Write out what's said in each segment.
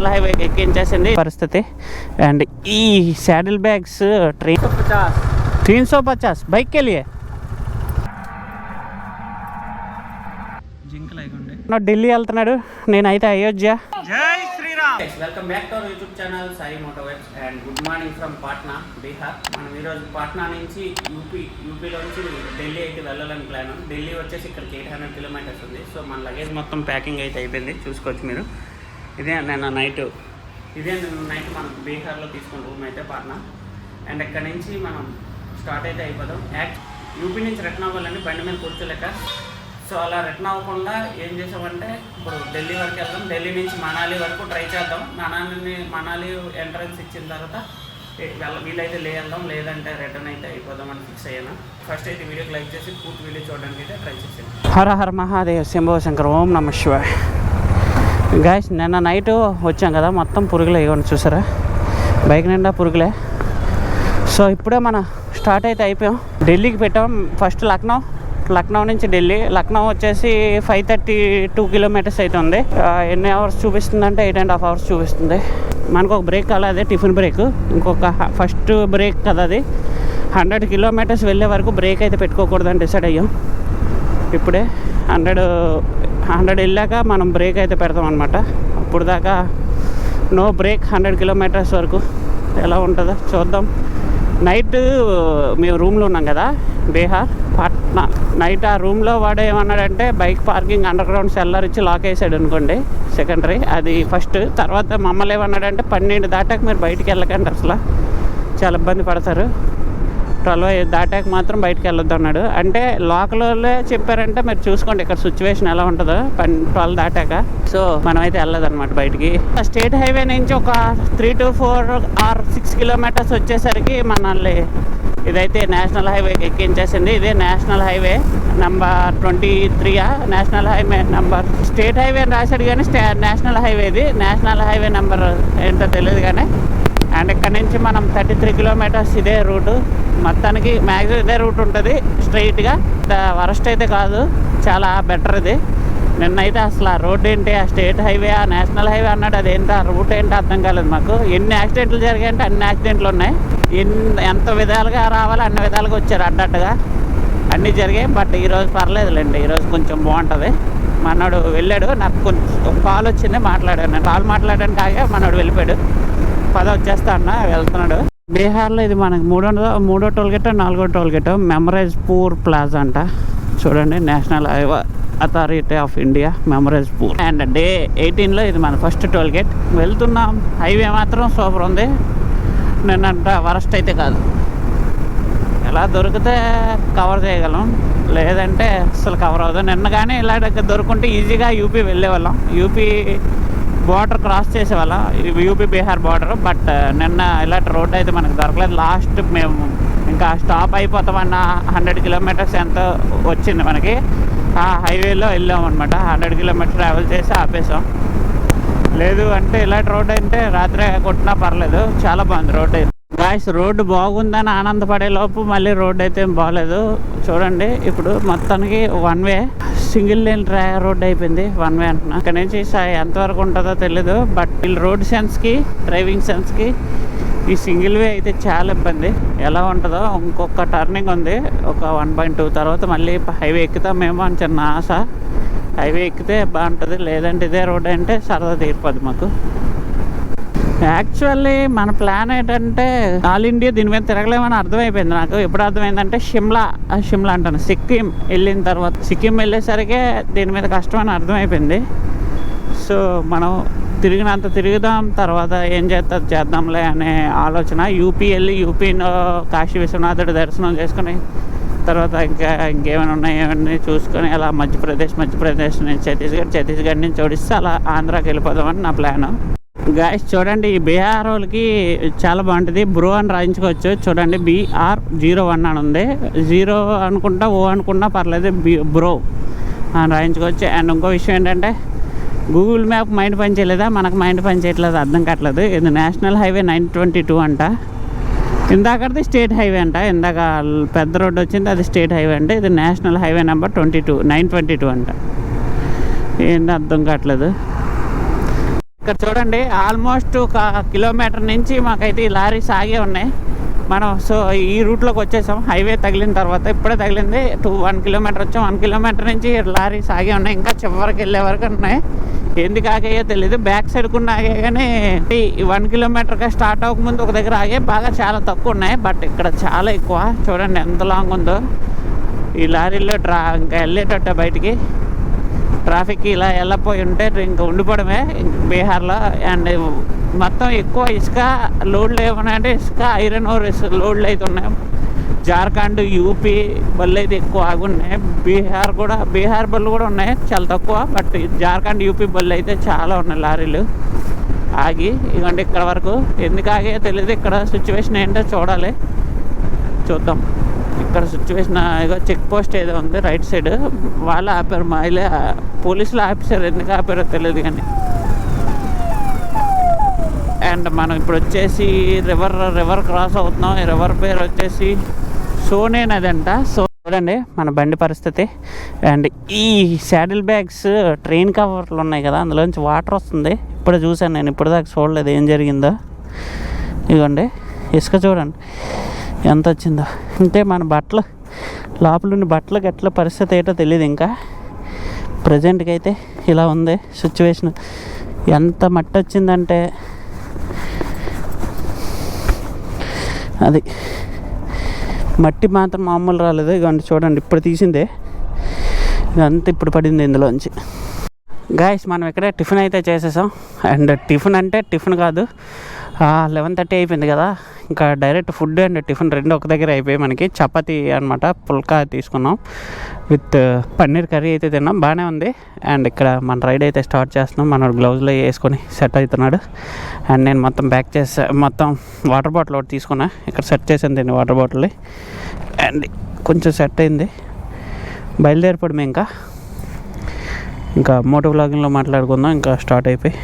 National highway ఎక్కించేసింది పరిస్థితి and ఈ saddle bags train तीन सौ पचास बाइक के लिए ఢిల్లీ వెళ్తున్నాడు నేనైతే అయోధ్య జై Shriram welcome back to our YouTube channel Sai moto webs and good morning from Patna Bihar మనం ఈరోజు పాట్నా నుంచి యూపీ యూపీలో నుంచి ఢిల్లీ అయితే వెళ్ళాలని ప్లాన్ ఢిల్లీ వచ్చేసి ఇక్కడికి ఎయిట్ హండ్రెడ్ కిలోమీటర్స్ ఉంది సో మన లగేజ్ మొత్తం ప్యాకింగ్ అయితే అయిపోయింది చూసుకోవచ్చు మీరు ఇదే నేను నైట్ ఇదే నేను నైట్ మనం బీహార్లో తీసుకున్న రూమ్ అయితే పాట్నా అండ్ ఇక్కడ నుంచి మనం స్టార్ట్ అయితే అయిపోదాం. యాక్ట్ యూపీ నుంచి రిటర్న్ అవ్వాలని బండి మీద కూర్చోలేక. సో అలా రిటర్న్ అవ్వకుండా ఏం చేసామంటే ఇప్పుడు ఢిల్లీ వరకు వెళ్దాం. ఢిల్లీ నుంచి మనాలి వరకు ట్రై చేద్దాం. మనాలిని మనాలి ఎంట్రన్స్ ఇచ్చిన తర్వాత వెళ్ళ వీలైతే లే వెళ్దాం. లేదంటే రిటర్న్ అయితే అయిపోదాం అని ఫిక్స్ అయ్యాను. ఫస్ట్ అయితే వీడియోకి లైక్ చేసి పూర్తి వీడియో చూడడానికి అయితే ట్రై చేసాను హర హర మహాదేవ్ శంభవ శంకర్ ఓం నమ శివాయ్. గాయస్ నిన్న నైట్ వచ్చాం కదా మొత్తం పురుగులే ఇవ్వండి చూసారా? బైక్ నిండా పురుగులే. సో ఇప్పుడే మనం స్టార్ట్ అయితే అయిపోయాం. ఢిల్లీకి పెట్టాం. ఫస్ట్ లక్నో. లక్నో నుంచి ఢిల్లీ. లక్నో వచ్చేసి ఫైవ్ థర్టీ టూ కిలోమీటర్స్ అయితే ఉంది. ఎన్ని అవర్స్ చూపిస్తుంది అంటే ఎయిట్ అండ్ హాఫ్ అవర్స్ చూపిస్తుంది. మనకు ఒక బ్రేక్ అలా అదే టిఫిన్ బ్రేక్ ఇంకొక ఫస్ట్ బ్రేక్ కదా అది. హండ్రెడ్ కిలోమీటర్స్ వెళ్ళే వరకు బ్రేక్ అయితే పెట్టుకోకూడదని డిసైడ్ అయ్యాం. ఇప్పుడే హండ్రెడ్ హండ్రెడ్ వెళ్ళాక మనం బ్రేక్ అయితే పెడతాం అనమాట అప్పుడు దాకా నో బ్రేక్ హండ్రెడ్ కిలోమీటర్స్ వరకు ఎలా ఉంటుందో చూద్దాం. నైట్ మేము రూమ్లో ఉన్నాం కదా బీహార్. పాట్నా నైట్ ఆ రూమ్లో వాడు ఏమన్నాడంటే bike parking under ground cellar ఇచ్చి లాక్ వేసాడు అనుకోండి సెకండరీ. అది ఫస్ట్. తర్వాత మమ్మల్ని ఏమన్నాడంటే పన్నెండు దాటాక మీరు బయటికి వెళ్ళకండి అసలు. చాలా ఇబ్బంది పడతారు. ట్వెల్వ్ దాటాక మాత్రం బయటకు వెళ్ళొద్దు అన్నాడు. అంటే లోకల్లో చెప్పారంటే మీరు చూసుకోండి ఇక్కడ సిచ్యువేషన్ ఎలా ఉంటుందో పన్ ట్వెల్వ్ దాటాక. సో మనం అయితే వెళ్ళదన్నమాట బయటికి. స్టేట్ హైవే నుంచి ఒక three to four or six kilometres వచ్చేసరికి మనల్ని ఇదైతే నేషనల్ హైవే ఎక్కించేసింది. ఇదే national highway number twenty త్రీయా national highway number state highway అని రాశాడు కానీ స్టే నేషనల్ హైవే ఇది నేషనల్ హైవే నెంబర్ ఏంటో తెలియదు కానీ అండ్ ఇక్కడ నుంచి మనం థర్టీ త్రీ కిలోమీటర్స్ ఇదే రూటు మొత్తానికి మ్యాక్సిమం ఇదే రూట్ ఉంటుంది. స్ట్రైట్గా వరస్ట్ అయితే కాదు. చాలా బెటర్ ఇది. నిన్నైతే అసలు ఆ రోడ్ ఏంటి? ఆ స్టేట్ హైవే ఆ నేషనల్ హైవే అన్నాడు. అదేంటి? ఆ రూట్ ఏంటి అర్థం కాలేదు మాకు. ఎన్ని యాక్సిడెంట్లు జరిగాయంటే అన్ని యాక్సిడెంట్లు ఉన్నాయి. ఎన్ని ఎంత విధాలుగా రావాలో అన్ని విధాలుగా వచ్చారు అడ్డట్టుగా అన్నీ జరిగాయి. బట్ ఈరోజు పర్లేదులేండి. ఈరోజు కొంచెం బాగుంటుంది. మనోడు వెళ్ళాడు. నాకు కొంచెం కాల్ వచ్చింది. మాట్లాడాను. నేను కాల్ మాట్లాడడానికి కాగా మనోడు వెళ్ళిపోయాడు. పద వచ్చేస్తా అన్న వెళ్తున్నాడు. బీహార్లో ఇది మనకి మూడో మూడో టోల్ గేట్ నాలుగో టోల్ గేట్. మెమరైజ్ పూర్ ప్లాజా అంట. చూడండి national highway authority of India memorise పూర్. అండ్ డే ఎయిటీన్లో ఇది మన ఫస్ట్ టోల్ గేట్. వెళ్తున్నాం. హైవే మాత్రం సూపర్ ఉంది. నిన్నంట వరస్ట్ అయితే కాదు. ఎలా దొరికితే కవర్ చేయగలం. లేదంటే అసలు కవర్ అవ్వదు. నిన్న కానీ ఇలా దొరుకుంటే ఈజీగా యూపీ వెళ్ళేవాళ్ళం. యూపీ బార్డర్ క్రాస్ చేసేవాళ్ళం ఇది యూపీ బీహార్ బార్డర్ బట్ నిన్న ఇలాంటి రోడ్డు అయితే మనకు దొరకలేదు. లాస్ట్ మేము ఇంకా స్టాప్ అయిపోతామన్న హండ్రెడ్ కిలోమీటర్స్ ఎంత వచ్చింది మనకి. ఆ హైవేలో వెళ్ళాం అనమాట హండ్రెడ్ కిలోమీటర్ ట్రావెల్ చేసి ఆపేసాం. లేదు అంటే ఇలాంటి రోడ్ అంటే రాత్రి కొట్టినా పర్లేదు. చాలా బాగుంది రోడ్ అయితే. గాయస్ రోడ్డు బాగుందని ఆనందపడే లోపు మళ్ళీ రోడ్ అయితే ఏం చూడండి ఇప్పుడు మొత్తానికి వన్ వే సింగిల్ లేన్ ట్రా రోడ్ అయిపోయింది వన్ వే అంటున్నా. ఇక్కడ నుంచి స- ఎంతవరకు ఉంటుందో తెలీదు బట్ వీళ్ళు రోడ్ సెన్స్కి డ్రైవింగ్ సెన్స్కి ఈ సింగిల్ వే అయితే చాలా ఇబ్బంది. ఎలా ఉంటుందో ఇంకొక టర్నింగ్ ఉంది ఒక వన్ పాయింట్ టూ తర్వాత మళ్ళీ హైవే ఎక్కుతామేమో అని చిన్న ఆశ. హైవే ఎక్కితే బాగుంటుంది లేదంటే ఇదే రోడ్ అంటే సరదా తీరిపోద్ది మాకు. యాక్చువల్లీ మన ప్లాన్ ఏంటంటే ఆల్ ఇండియా దీని మీద తిరగలేమని అర్థమైపోయింది నాకు. ఎప్పుడు అర్థమైందంటే షిమ్లా షిమ్లా అంటాను. సిక్కిం వెళ్ళిన తర్వాత సిక్కిం వెళ్ళేసరికి దీని మీద కష్టం అని అర్థమైపోయింది. సో మనం తిరిగినంత తిరుగుదాం తర్వాత ఏం చేస్తా చేద్దాంలే అనే ఆలోచన. యూపీ వెళ్ళి యూపీలో కాశీ విశ్వనాథుడి దర్శనం చేసుకుని తర్వాత ఇంకా ఇంకేమైనా ఉన్నాయని చూసుకొని అలా మధ్యప్రదేశ్ మధ్యప్రదేశ్ నుంచి ఛత్తీస్గఢ్ ఛత్తీస్గఢ్ నుంచి ఒడిస్సా అలా ఆంధ్రాకి వెళ్ళిపోదామని నా ప్లాను గాయస్ చూడండి ఈ బీఆర్ వాళ్ళకి చాలా బాగుంటుంది. బ్రో అని రాయించుకోవచ్చు. చూడండి బీఆర్ జీరో వన్ అని ఉంది. జీరో అనుకుంటా ఓ అనుకున్నా పర్లేదు బి బ్రో అని రాయించుకోవచ్చు. అండ్ ఇంకో విషయం ఏంటంటే గూగుల్ మ్యాప్ మైండ్ పని చేయలేదా? మనకు మైండ్ పని చేయట్లేదు అర్థం కావట్లేదు. ఇది national highway nine twenty two అంట. ఇందాకది స్టేట్ హైవే అంట. ఇందాక పెద్ద రోడ్డు వచ్చింది అది స్టేట్ హైవే అంటే. ఇది national highway number twenty two nine twenty two అంట. ఏంటి అర్థం కావట్లేదు? ఇక్కడ చూడండి ఆల్మోస్ట్ ఒక కిలోమీటర్ నుంచి మాకైతే ఈ లారీ సాగే ఉన్నాయి. మనం సో ఈ రూట్లోకి వచ్చేసాం. హైవే తగిలిన తర్వాత ఇప్పుడే తగిలింది. టూ వన్ కిలోమీటర్ వచ్చాం. వన్ కిలోమీటర్ నుంచి లారీ సాగే ఉన్నాయి. ఇంకా చివరికి వెళ్ళే వరకు ఉన్నాయి. ఎందుకు ఆగాయో తెలియదు బ్యాక్ సైడ్ కూడా ఆగే కానీ ఈ వన్ కిలోమీటర్గా స్టార్ట్ అవ్వకముందు ఒక దగ్గర ఆగే బాగా చాలా తక్కువ ఉన్నాయి. బట్ ఇక్కడ చాలా ఎక్కువ. చూడండి ఎంత లాంగ్ ఉందో. ఈ లారీలో డ్రా ఇంకా వెళ్ళేటట్టు బయటికి. ట్రాఫిక్ ఇలా వెళ్ళపోయి ఉంటే ఇంకా ఉండిపోవడమే బీహార్లో. అండ్ మొత్తం ఎక్కువ ఇసుక లోడ్లు ఏమన్నా అంటే ఇసుక ఐరన్ ఓర్ లోడ్లు అయితే ఉన్నాయి. జార్ఖండ్ యూపీ బళ్ళు అయితే ఎక్కువ ఆగున్నాయి. బీహార్ కూడా బీహార్ బళ్ళు కూడా ఉన్నాయి చాలా తక్కువ. బట్ జార్ఖండ్ యూపీ బళ్ళు అయితే చాలా ఉన్నాయి లారీలు. ఆగి ఇవ్వండి ఇక్కడ వరకు. ఎందుకు ఆగే తెలియదు ఇక్కడ సిచ్యువేషన్ ఏంటో చూడాలి. చూద్దాం. ఇక్కడ సిచ్యువేషన్ ఏదో చెక్ పోస్ట్ ఏదో ఉంది రైట్ సైడ్ వాళ్ళు ఆపారు మా ఇలా పోలీసులు ఆపేశారు. ఎందుకు ఆపారో తెలియదు కానీ. అండ్ మనం ఇప్పుడు వచ్చేసి రివర్ రివర్ క్రాస్ అవుతున్నాం. ఈ రివర్ పేరు వచ్చేసి సోనే నది అంట సో చూడండి మన బండి పరిస్థితి. అండ్ ఈ శాడిల్ బ్యాగ్స్ ట్రైన్ కవర్లు ఉన్నాయి కదా అందులోంచి వాటర్ వస్తుంది. ఇప్పుడు చూసాను నేను ఇప్పుడు దాకా చూడలేదు ఏం జరిగిందో. ఇదిగోండి ఇసుక చూడండి. ఎంత వచ్చిందో అంటే మన బట్టలు. లోపల బట్టలు గట్ల పరిస్థితి ఏంటో తెలియదు ఇంకా. ప్రజెంట్కి అయితే ఇలా ఉంది సిచ్యువేషన్. ఎంత మట్టి వచ్చిందంటే అది మట్టి మాత్రం మామూలు రాలేదు. ఇక చూడండి ఇప్పుడు తీసిందే. ఇదంతా ఇప్పుడు పడింది ఇందులోంచి. గాయస్ మనం ఇక్కడే టిఫిన్ అయితే చేసేసాం. అండ్ టిఫిన్ అంటే టిఫిన్ కాదు. లెవెన్ థర్టీ అయిపోయింది కదా. ఇంకా డైరెక్ట్ ఫుడ్ అండ్ టిఫిన్ రెండు ఒక దగ్గర అయిపోయి మనకి. చపాతీ అనమాట పుల్కా తీసుకున్నాం. విత్ uh, పన్నీర్ కర్రీ అయితే తిన్నాం. బాగానే ఉంది. అండ్ ఇక్కడ మన రైడ్ అయితే స్టార్ట్ చేస్తున్నాం. మన గ్లౌజ్లో వేసుకొని సెట్ అవుతున్నాడు. అండ్ నేను మొత్తం బ్యాక్ చేసా మొత్తం వాటర్ బాటిల్ ఒకటి తీసుకున్నా. ఇక్కడ సెట్ చేసాను దీన్ని వాటర్ బాటిల్ అండ్ కొంచెం సెట్ అయింది. బయలుదేరిపోవడమే ఇంకా. ఇంకా మోటో బ్లాగింగ్లో మాట్లాడుకుందాం. ఇంకా స్టార్ట్ అయిపోయి.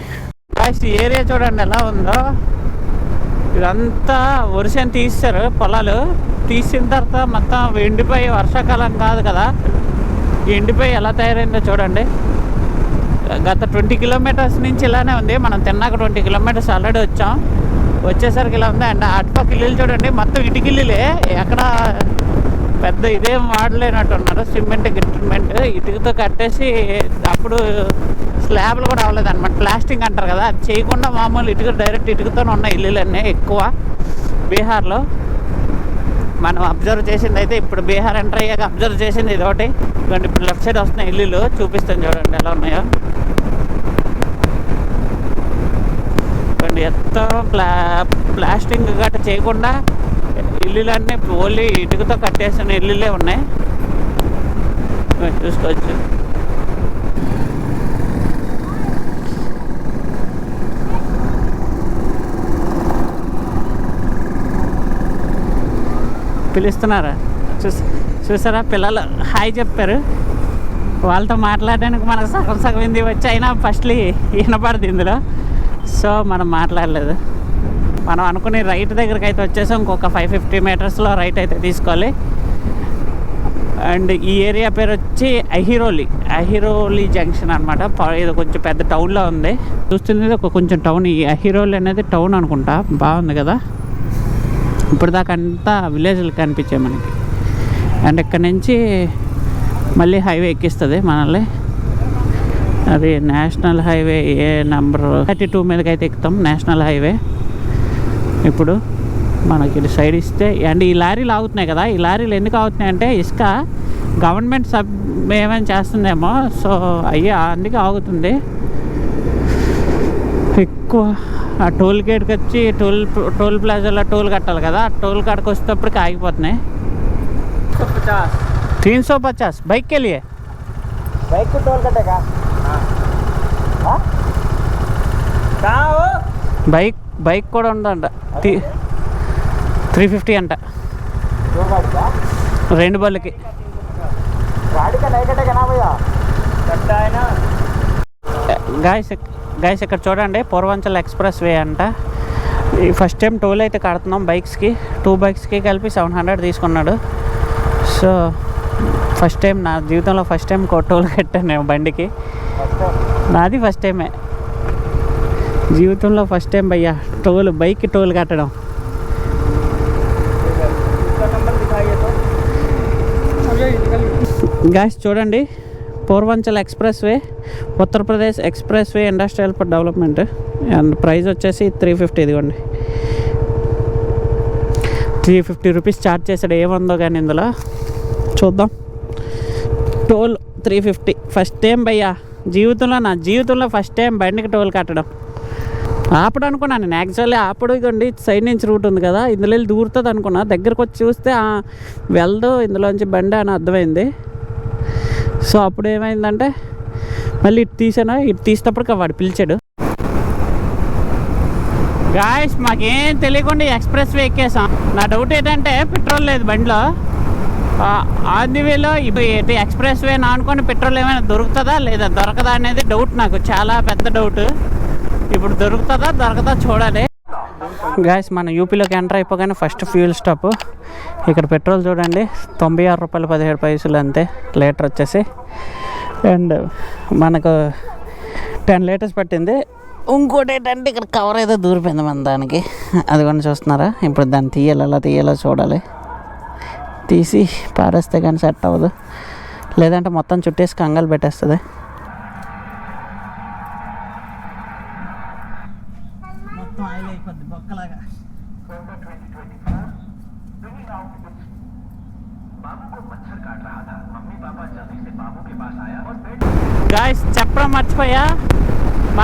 ఈ ఏరియా చూడండి ఎలా ఉందో. ఇదంతా వరుసని తీస్తారు పొలాలు. తీసిన తర్వాత మొత్తం ఎండిపోయి వర్షాకాలం కాదు కదా. ఎండిపోయి ఎలా తయారైందో చూడండి. గత ట్వంటీ కిలోమీటర్స్ నుంచి ఇలానే ఉంది. మనం తిన్నాక ట్వంటీ కిలోమీటర్స్ ఆల్రెడీ వచ్చాం. వచ్చేసరికి ఇలా ఉంది. అండ్ అటుపక్క ఇల్లులు చూడండి. మొత్తం ఇటుకిల్లులే ఎక్కడ పెద్ద ఇదేం వాడలేనట్టున్నారు. సిమెంట్ గిట్మెంట్ ఇటుకతో కట్టేసి అప్పుడు స్లాబ్లు కూడా అవ్వలేదు అనమాట ప్లాస్టింగ్ అంటారు కదా అది చేయకుండా మామూలు ఇటుక డైరెక్ట్ ఇటుకతోనే ఉన్న ఇల్లులన్నీ ఎక్కువ. బీహార్లో మనం అబ్జర్వ్ చేసింది అయితే ఇప్పుడు బీహార్ ఎంటర్ అయ్యాక అబ్జర్వ్ చేసింది ఇది ఒకటి ఇదిగోండి ఇప్పుడు లెఫ్ట్ సైడ్ వస్తున్నాయి ఇల్లులు. చూపిస్తాను చూడండి ఎలా ఉన్నాయో. ఇదిగోండి ఎంతో ప్లా ప్లాస్టింగ్ గట్ట చేయకుండా ఇల్లులన్నీ ఓన్లీ ఇటుకతో కట్టేసిన ఇల్లులే ఉన్నాయి. చూసుకోవచ్చు. పిలుస్తున్నారా? చూసి చూసారా? పిల్లలు హాయ్ చెప్పారు. వాళ్ళతో మాట్లాడడానికి మనకు సగం సగం ఇది వచ్చి అయినా ఫస్ట్లీ వినపడదు ఇందులో. సో మనం మాట్లాడలేదు. మనం అనుకునే రైట్ దగ్గరికి అయితే వచ్చేసాం. ఇంకొక ఫైవ్ ఫిఫ్టీ మీటర్స్లో రైట్ అయితే తీసుకోవాలి. అండ్ ఈ ఏరియా పేరు వచ్చి అహిరోలి. అహిరోలి జంక్షన్ అనమాట ఇది కొంచెం పెద్ద టౌన్లో ఉంది. చూస్తుంది ఒక కొంచెం టౌన్ ఈ అహిరోలి అనేది టౌన్ అనుకుంటా. బాగుంది కదా? ఇప్పుడు అంతా విలేజ్లు కనిపించాయి మనకి. అండ్ ఇక్కడ నుంచి మళ్ళీ హైవే ఎక్కిస్తుంది మనల్ని. అది నేషనల్ హైవే ఏ నెంబర్ థర్టీ టూ మీదకి అయితే ఎక్కుతాం నేషనల్ హైవే. ఇప్పుడు మనకి ఇటు సైడ్ ఇస్తే అండ్ ఈ లారీలు ఆగుతున్నాయి కదా ఈ లారీలు ఎందుకు ఆగుతున్నాయి అంటే ఇసుక గవర్నమెంట్ సబ్ ఏమైనా చేస్తుందేమో సో అయ్యా అందుకే ఆగుతుంది. ఎక్కువ ఆ టోల్ గేట్కి వచ్చి టోల్ టోల్ ప్లాజాలో టోల్ కట్టాలి కదా ఆ టోల్ కాడికి వచ్చేటప్పటికి ఆగిపోతున్నాయి तीन सौ पचास बाइक के लिए बाइक को टोल कटेगा हाँ? कहाँ हो బైక్ బైక్ కూడా ఉందంట త్రీ ఫిఫ్టీ అంట दो गाड़ी का రెండు బళ్ళకి गाड़ी का नहीं कटेगा ना भैया कटता है ना గాయస్ గైస్ ఇక్కడ చూడండి పూర్వాంచల్ ఎక్స్ప్రెస్ వే అంట. ఈ ఫస్ట్ టైం టోల్ అయితే కడుతున్నాం బైక్స్కి టూ బైక్స్కి కలిపి సెవెన్ హండ్రెడ్ తీసుకున్నాడు. సో ఫస్ట్ టైం నా జీవితంలో ఫస్ట్ టైం టోల్ కట్టాను నేను బండికి. నాది ఫస్ట్ టైమే జీవితంలో ఫస్ట్ టైం భయ్యా టోల్ బైక్ టోల్ కట్టడం. గాయస్ చూడండి. Purvanchal express way Uttar Pradesh express way industrial development and price వచ్చేసి త్రీ ఫిఫ్టీ ఇదిగోండి. త్రీ ఫిఫ్టీ రూపీస్ ఛార్జ్ చేశాడు. ఏముందో కానీ ఇందులో. చూద్దాం. Toll three fifty first time భయ్యా. జీవితంలో నా జీవితంలో ఫస్ట్ టైం బండికి టోల్ కట్టడం. ఆపడు అనుకున్నాను నేను. యాక్చువల్లీ ఆపడు ఇగోండి సైడ్ నుంచి రూట్ ఉంది కదా. ఇందులో వెళ్ళి దూరుతుంది అనుకున్నా. దగ్గరకు వచ్చి చూస్తే వెళ్దు ఇందులోంచి బండి అని అర్థమైంది. సో అప్పుడు ఏమైందంటే మళ్ళీ ఇటు తీసాను? ఇటు తీసినప్పటికి వాడు పిలిచాడు. గాయస్ మాకేం తెలియకుండా ఎక్స్ప్రెస్ వే ఎక్కేసాం. నా డౌట్ ఏంటంటే పెట్రోల్ లేదు బండిలో. ఆన్ ది వేలో ఇప్పుడు ఎక్స్ప్రెస్ వే అనుకుని పెట్రోల్ ఏమైనా దొరుకుతుందా లేదా? దొరకదా అనేది డౌట్ నాకు. చాలా పెద్ద డౌట్. ఇప్పుడు దొరుకుతుందా? దొరకదా? చూడాలి. గాయస్ మన యూపీలోకి ఎంటర్ అయిపోగానే ఫస్ట్ ఫ్యూల్ స్టాప్ ఇక్కడ పెట్రోల్ చూడండి తొంభై ఆరు రూపాయలు పదిహేడు పైసలు అంతే లీటర్ వచ్చేసి. అండ్ మనకు టెన్ లీటర్స్ పట్టింది. ఇంకోటి ఏంటంటే ఇక్కడ కవర్ అయితే దూరిపోయింది మన దానికి. అది కూడా చూస్తున్నారా? ఇప్పుడు దాన్ని తీయాలి ఎలా తీయాలో చూడాలి. తీసి పారేస్తే కానీ సెట్ అవ్వదు. లేదంటే మొత్తం చుట్టేసి కంగాలు పెట్టేస్తుంది.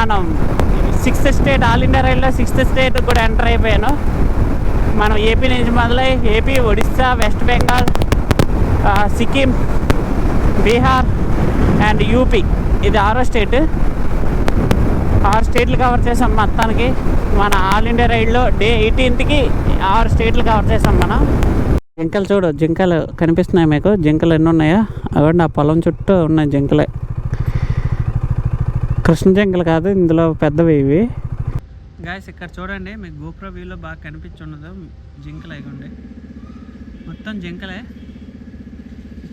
మనం సిక్స్త్ స్టేట్ ఆల్ ఇండియా రైల్లో సిక్స్త్ స్టేట్ కూడా ఎంటర్ అయిపోయాను. మనం ఏపీ నుంచి మొదలై AP Odisha West Bengal Sikkim Bihar and UP. ఇది ఆరో స్టేట్. ఆరు స్టేట్లు కవర్ చేసాం మొత్తానికి. మన ఆల్ ఇండియా రైడ్లో డే ఎయిటీన్త్కి ఆరు స్టేట్లు కవర్ చేసాం మనం. జింకలు చూడు జింకలు కనిపిస్తున్నాయి మీకు. జింకలు ఎన్ని ఉన్నాయో? అవండి ఆ పొలం చుట్టూ ఉన్నాయి జింకలే. కృష్ణ జింకలు కాదు ఇందులో పెద్దవి ఇవి. గాయస్ ఇక్కడ చూడండి మీకు గోప్రో వ్యూలో బాగా కనిపించున్నది జింకలు అయిపోండి మొత్తం జింకలే.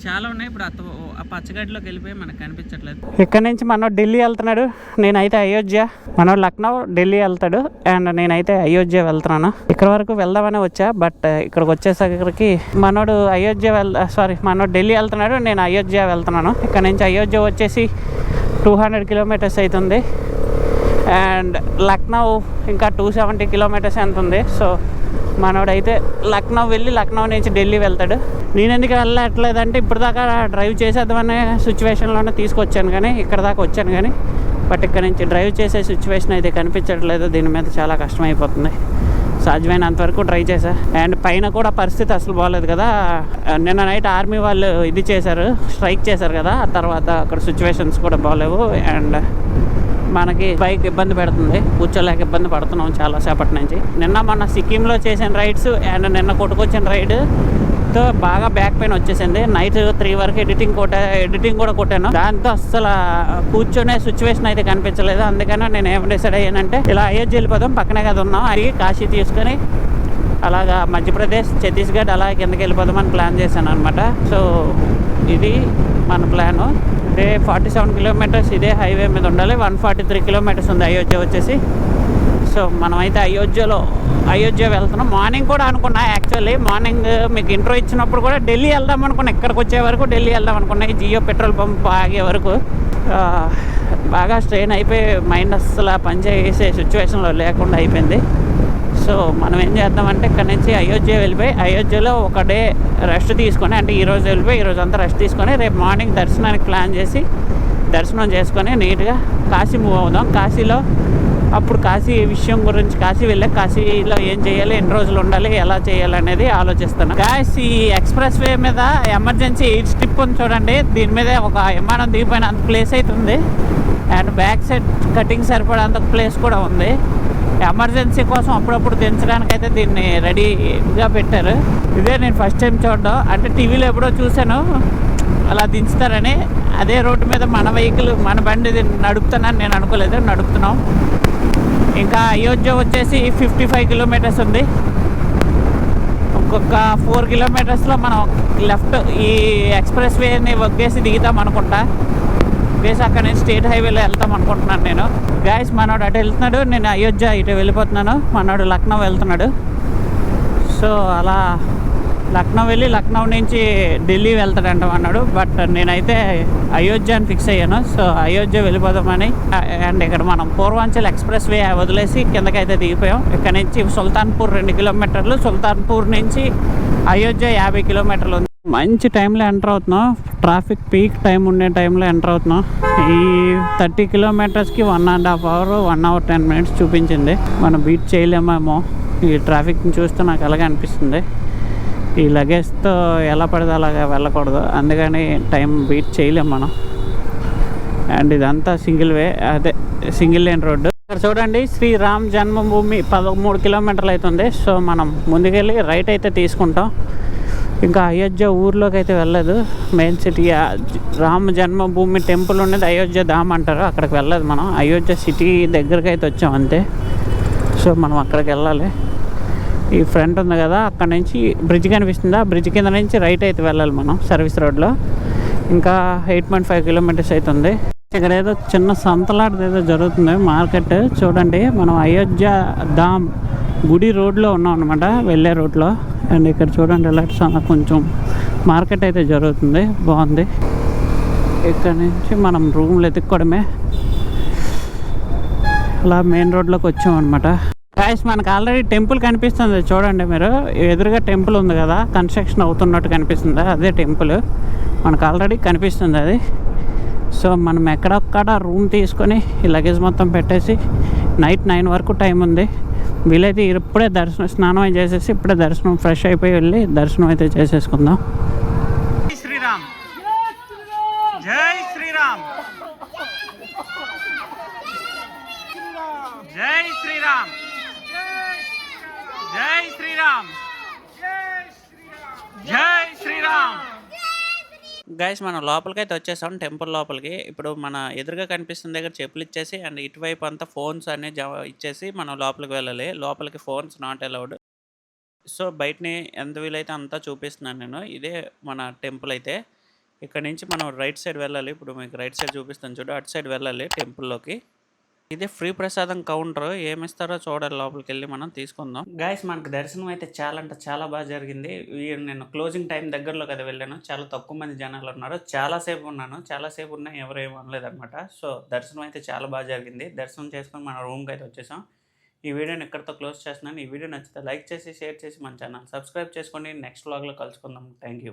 చాలా ఉన్నాయి. ఇప్పుడు అత్త ఆ పచ్చగడ్డిలోకి వెళ్ళిపోయి మనకు కనిపించట్లేదు. ఇక్కడ నుంచి మనోడు ఢిల్లీ వెళ్తున్నాడు. నేనైతే అయోధ్య. మనోడు లక్నో ఢిల్లీ వెళ్తాడు. అండ్ నేనైతే అయోధ్య వెళ్తున్నాను. ఇక్కడ వరకు వెళ్దామని వచ్చా బట్ ఇక్కడికి వచ్చేసరికి మనోడు అయోధ్య వెళ్ సారీ మనోడు ఢిల్లీ వెళ్తున్నాడు. నేను అయోధ్య వెళ్తున్నాను. ఇక్కడ నుంచి అయోధ్య వచ్చేసి టూ హండ్రెడ్ కిలోమీటర్స్ అవుతుంది అండ్ లక్నో ఇంకా టూ సెవెంటీ కిలోమీటర్స్ ఎంత ఉంది? సో మనోడైతే లక్నో వెళ్ళి లక్నో నుంచి ఢిల్లీ వెళ్తాడు. నేను ఎందుకు వెళ్ళట్లేదంటే ఇప్పుడు దాకా డ్రైవ్ చేసేద్దామనే సిచ్యువేషన్లోనే తీసుకొచ్చాను కానీ ఇక్కడ దాకా వచ్చాను కానీ బట్ ఇక్కడ నుంచి డ్రైవ్ చేసే సిచ్యువేషన్ అయితే కనిపించట్లేదు. దీని మీద చాలా కష్టమైపోతుంది సాధ్యమైనంత వరకు ట్రై చేశా. అండ్ పైన కూడా పరిస్థితి అసలు బాగలేదు కదా. నిన్న నైట్ ఆర్మీ వాళ్ళు ఇది చేశారు స్ట్రైక్ చేశారు కదా. ఆ తర్వాత అక్కడ సిచ్యువేషన్స్ కూడా బాగలేవు అండ్ మనకి బైక్ ఇబ్బంది పెడుతుంది. కూర్చోలేక ఇబ్బంది పడుతున్నాం చాలా సేపటి నుంచి. నిన్న మొన్న సిక్కింలో చేసిన రైడ్స్ అండ్ నిన్న కొట్టుకొచ్చిన రైడ్ దాంతో బాగా బ్యాక్ పెయిన్ వచ్చేసింది. నైట్ త్రీ వరకు ఎడిటింగ్ కొట్టా ఎడిటింగ్ కూడా కొట్టాను. దాంతో అస్సలు కూర్చునే సిచ్యువేషన్ అయితే కనిపించలేదు. అందుకని నేను ఏం డిసైడ్ అయ్యానంటే ఇలా అయోధ్య వెళ్ళిపోదాం పక్కనే కదా ఉన్నాం అది కాశీ తీసుకొని అలాగా మధ్యప్రదేశ్ ఛత్తీస్గఢ్ అలా కిందకి వెళ్ళిపోదామని ప్లాన్ చేశాను అనమాట సో ఇది మన plan day forty seven kilometres ఇదే హైవే మీద ఉండాలి. వన్ ఫార్టీ త్రీ కిలోమీటర్స్ ఉంది అయోధ్య వచ్చేసి. సో మనమైతే అయోధ్యలో అయోధ్య వెళ్తున్నాం. మార్నింగ్ కూడా అనుకున్నా యాక్చువల్లీ మార్నింగ్ మీకు ఇంట్రో ఇచ్చినప్పుడు కూడా ఢిల్లీ వెళ్దాం అనుకున్నా ఇక్కడికి వచ్చే వరకు ఢిల్లీ వెళ్దాం అనుకున్నా ఈ జియో పెట్రోల్ పంప్ ఆగే వరకు. బాగా స్ట్రెయిన్ అయిపోయి మైండ్ అస్సలు పనిచేసే సిచ్యువేషన్లో లేకుండా అయిపోయింది. సో మనం ఏం చేద్దామంటే ఇక్కడ నుంచి అయోధ్య వెళ్ళిపోయి అయోధ్యలో ఒక డే రెస్ట్ తీసుకొని అంటే ఈ రోజు వెళ్ళిపోయి ఈ రోజు అంతా రెస్ట్ తీసుకొని రేపు మార్నింగ్ దర్శనానికి ప్లాన్ చేసి దర్శనం చేసుకొని నీట్గా కాశీ మూవ్ అవుదాం. కాశీలో అప్పుడు కాశీ విషయం గురించి కాశీ వెళ్ళే కాశీలో ఏం చేయాలి ఎన్ని రోజులు ఉండాలి ఎలా చేయాలి అనేది ఆలోచిస్తాను గాయస్ ఈ ఎక్స్ప్రెస్ వే మీద ఎమర్జెన్సీ ఎయిట్ స్ట్రిప్ ఉంది చూడండి. దీని మీద ఒక విమానం దిగిపోయిన అంత ప్లేస్ అయితే ఉంది. అండ్ బ్యాక్ సైడ్ కటింగ్ సరిపడేంత ప్లేస్ కూడా ఉంది. ఎమర్జెన్సీ కోసం అప్పుడప్పుడు దించడానికి అయితే దీన్ని రెడీగా పెట్టారు. ఇదే నేను ఫస్ట్ టైం చూడడం. అంటే టీవీలో ఎప్పుడో చూశాను. అలా దించుతారని. అదే రోడ్డు మీద మన వెహికల్ మన బండి నడుపుతానని నేను అనుకోలేదు. నడుపుతున్నాం. ఇంకా అయోధ్య వచ్చేసి ఫిఫ్టీ ఫైవ్ కిలోమీటర్స్ ఉంది ఇంకొక ఫోర్ కిలోమీటర్స్లో మనం లెఫ్ట్ ఈ ఎక్స్ప్రెస్ వేని వగ్గేసి దిగుతాం అనుకుంటా. వేసి అక్కడ నుంచి స్టేట్ హైవేలో వెళ్తాం అనుకుంటున్నాను నేను. గాయస్ మనోడు అటు వెళ్తున్నాడు నేను అయోధ్య ఇటు వెళ్ళిపోతున్నాను. మనోడు లక్నో వెళ్తున్నాడు. సో అలా లక్నో వెళ్ళి లక్నో నుంచి ఢిల్లీ వెళ్తాడంట అన్నాడు. బట్ నేనైతే అయోధ్య అని ఫిక్స్ అయ్యాను. సో అయోధ్య వెళ్ళిపోదామని అండ్ ఇక్కడ మనం పూర్వాంచల్ ఎక్స్ప్రెస్ వే వదిలేసి కిందకైతే దిగిపోయాం. ఇక్కడ నుంచి సుల్తాన్పూర్ రెండు కిలోమీటర్లు. సుల్తాన్పూర్ నుంచి అయోధ్య యాభై కిలోమీటర్లు ఉంది. మంచి టైంలో ఎంటర్ అవుతున్నాం. ట్రాఫిక్ పీక్ టైం ఉండే టైంలో ఎంటర్ అవుతున్నాం. ఈ thirty కిలోమీటర్స్కి one and half hour one hour ten minutes చూపించింది. మనం బీట్ చేయలేమేమో. ఈ ట్రాఫిక్ని చూస్తే నాకు అలాగే అనిపిస్తుంది. ఈ లగేజ్తో ఎలా పడితే అలాగా వెళ్ళకూడదు. అందుకని టైం బీట్ చేయలేం మనం. అండ్ ఇదంతా సింగిల్ వే అదే సింగిల్ లేన్ రోడ్డు ఇక్కడ చూడండి శ్రీ రామ్ జన్మభూమి పదమూడు కిలోమీటర్లు అవుతుంది. సో మనం ముందుకెళ్ళి రైట్ అయితే తీసుకుంటాం. ఇంకా అయోధ్య ఊర్లోకి అయితే వెళ్ళదు. Main city Ram Rama Janmabhoomi temple ఉన్నది అయోధ్య ధామ్ అంటారు. అక్కడికి వెళ్ళదు మనం. అయోధ్య సిటీ దగ్గరికి అయితే వచ్చాం అంతే. సో మనం అక్కడికి వెళ్ళాలి. ఈ ఫ్రంట్ ఉంది కదా అక్కడ నుంచి బ్రిడ్జ్ కనిపిస్తుంది? ఆ బ్రిడ్జ్ కింద నుంచి రైట్ అయితే వెళ్ళాలి మనం సర్వీస్ రోడ్లో. ఇంకా ఎయిట్ పాయింట్ ఫైవ్ కిలోమీటర్స్ అవుతుంది ఇక్కడ ఏదో చిన్న సంతలాటది ఏదో జరుగుతుంది మార్కెట్. చూడండి మనం అయోధ్య ధామ్ గుడి రోడ్లో ఉన్నాం అనమాట వెళ్ళే రోడ్లో. అండ్ ఇక్కడ చూడండి ఇలా చాలా కొంచెం మార్కెట్ అయితే జరుగుతుంది బాగుంది. ఇక్కడ నుంచి మనం రూమ్లు ఎత్తుక్కోవడమే అలా మెయిన్ రోడ్లోకి వచ్చాం గాయస్ మనకు ఆల్రెడీ టెంపుల్ కనిపిస్తుంది. చూడండి మీరు. ఎదురుగా టెంపుల్ ఉంది కదా. కన్స్ట్రక్షన్ అవుతున్నట్టు కనిపిస్తుంది. అదే టెంపుల్ మనకు ఆల్రెడీ కనిపిస్తుంది అది. సో మనం ఎక్కడొక్కడ రూమ్ తీసుకొని ఈ లగేజ్ మొత్తం పెట్టేసి నైట్ నైన్ వరకు టైం ఉంది. వీలైతే ఇప్పుడే దర్శనం స్నానం చేసేసి ఇప్పుడే దర్శనం ఫ్రెష్ అయిపోయి వెళ్ళి దర్శనం అయితే చేసేసుకుందాం శ్రీరామ్ జై శ్రీరామ్ జై శ్రీరామ్ జై శ్రీరామ్. జై శ్రీరామ్. గైస్ మనం లోపలికి అయితే వచ్చేసాం టెంపుల్ లోపలికి. ఇప్పుడు మన ఎదురుగా కనిపిస్తున్న దగ్గర చెప్పులు ఇచ్చేసి అండ్ ఇటువైపు అంతా ఫోన్స్ అన్ని జమ ఇచ్చేసి మనం లోపలికి వెళ్ళాలి. లోపలికి ఫోన్స్ నాట్ అలౌడ్ సో బయటని ఎంత వీలైతే అంతా చూపిస్తున్నాను నేను. ఇదే మన టెంపుల్ అయితే. ఇక్కడ నుంచి మనం రైట్ సైడ్ వెళ్ళాలి. ఇప్పుడు మీకు రైట్ సైడ్ చూపిస్తాను చూడు అటు సైడ్ వెళ్ళాలి టెంపుల్లోకి. ఇది ఫ్రీ ప్రసాదం కౌంటర్ ఏమిస్తారో చూడాలి లోపలికి వెళ్ళి మనం తీసుకుందాం. గాయస్ మనకు దర్శనం అయితే చాలా అంటే చాలా బాగా జరిగింది. ఈ- నేను క్లోజింగ్ టైం దగ్గరలో కదా వెళ్ళాను. చాలా తక్కువ మంది జనాలు ఉన్నారు. చాలాసేపు ఉన్నాను. చాలాసేపు ఉన్నా ఎవరు ఏం అనలేదు సో దర్శనం అయితే చాలా బాగా జరిగింది. దర్శనం చేసుకొని మన రూమ్కి అయితే వచ్చేసాం. ఈ వీడియోని ఎక్కడితో క్లోజ్ చేస్తున్నాను. ఈ వీడియో నచ్చితే లైక్ చేసి షేర్ చేసి మన ఛానల్ సబ్స్క్రైబ్ చేసుకోండి. నెక్స్ట్ వ్లాగ్లో కలుసుకుందాం. Thank you